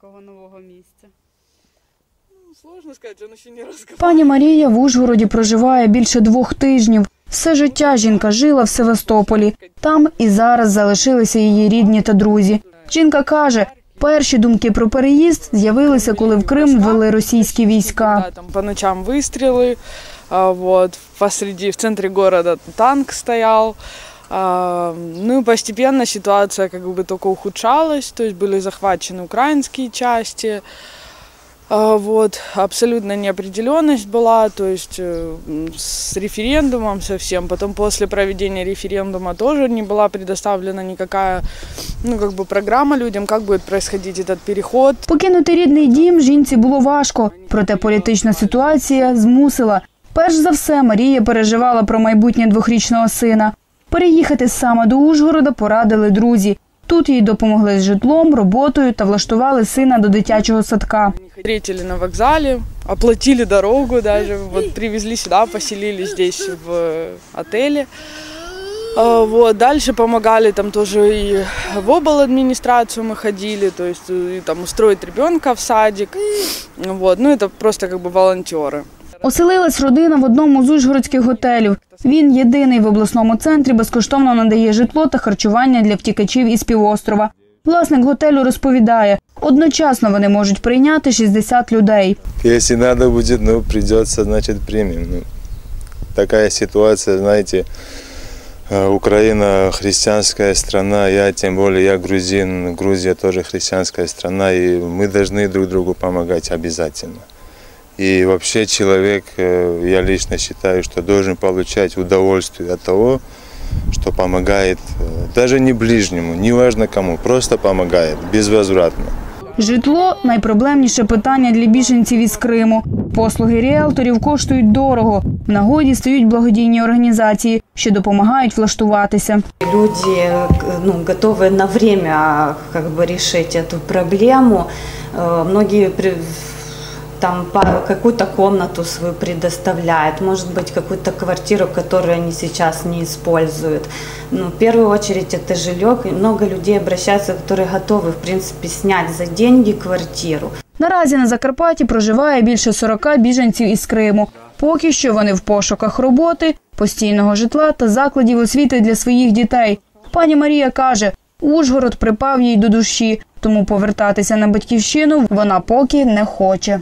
Такого нового місця. Ну, Сложно сказать, он еще не разговаривал. Пані Марія в Ужгороді проживає більше двох тижнів. Все життя жінка жила в Севастополі. Там і зараз залишилися її рідні та друзі. Жінка каже, перші думки про переїзд з'явилися, коли в Крим ввели російські війська. Там по ночам выстрелы, а, вот, в центре города танк стоял. А, Ну и постепенно ситуация как бы только ухудшалась, то есть были захвачены украинские части, а, вот, абсолютная неопределенность была, то есть э, м, с референдумом совсем, потом после проведения референдума тоже не была предоставлена никакая, ну как бы программа людям, как будет происходить этот переход, Покинути рідний дім жінці було важко, проте політична ситуація змусила. Перш за все, Марія переживала про майбутнє двохрічного сина. Переїхати саме до Ужгорода порадили друзі. Тут їй допомогли з житлом, роботою та влаштували сина до дитячого садка. Встретили на вокзале, оплатили дорогу даже, вот привезли сюда, поселили здесь в э, отеле. А, Вот, дальше помогали там тоже и в обл администрацию мы ходили, то есть э, и, там устроить ребенка в садик. Вот, ну это просто как бы волонтеры. Оселилась родина в одному з ужгородських готелів. Він єдиний в обласному центрі безкоштовно надає житло та харчування для втікачів із півострова. Власник готелю розповідає, одночасно вони можуть прийняти 60 людей. Если надо будет, ну, придется, значит, примем. Ну, такая ситуация, знаете, э, Украина христианская страна, я тем более, я грузин, Грузия тоже христианская страна, и мы должны друг другу помогать обязательно. И вообще человек, э, я лично считаю, что должен получать удовольствие от того, что помогает э, даже не ближнему, не важно кому, просто помогает, безвозвратно. Житло найпроблемніше питання для біженців із Криму. Послуги ріелторів коштують дорого. В нагоді стають благодійні організації, що допомагають влаштуватися. Люди ну, готовы на время как бы, решить эту проблему. Э, Многие при- там по- какую-то комнату свою предоставляют, может быть, какую-то квартиру, которую они сейчас не используют. Ну, в первую очередь это жилье. И Много людей обращаются, которые готовы, в принципе, снять за деньги квартиру. Наразі на Закарпатті проживає більше 40 біженців із Криму. Поки що вони в пошуках роботи, постійного житла та закладів освіти для своїх дітей. Пані Марія каже, Ужгород припав їй до душі, тому повертатися на батьківщину вона поки не хоче.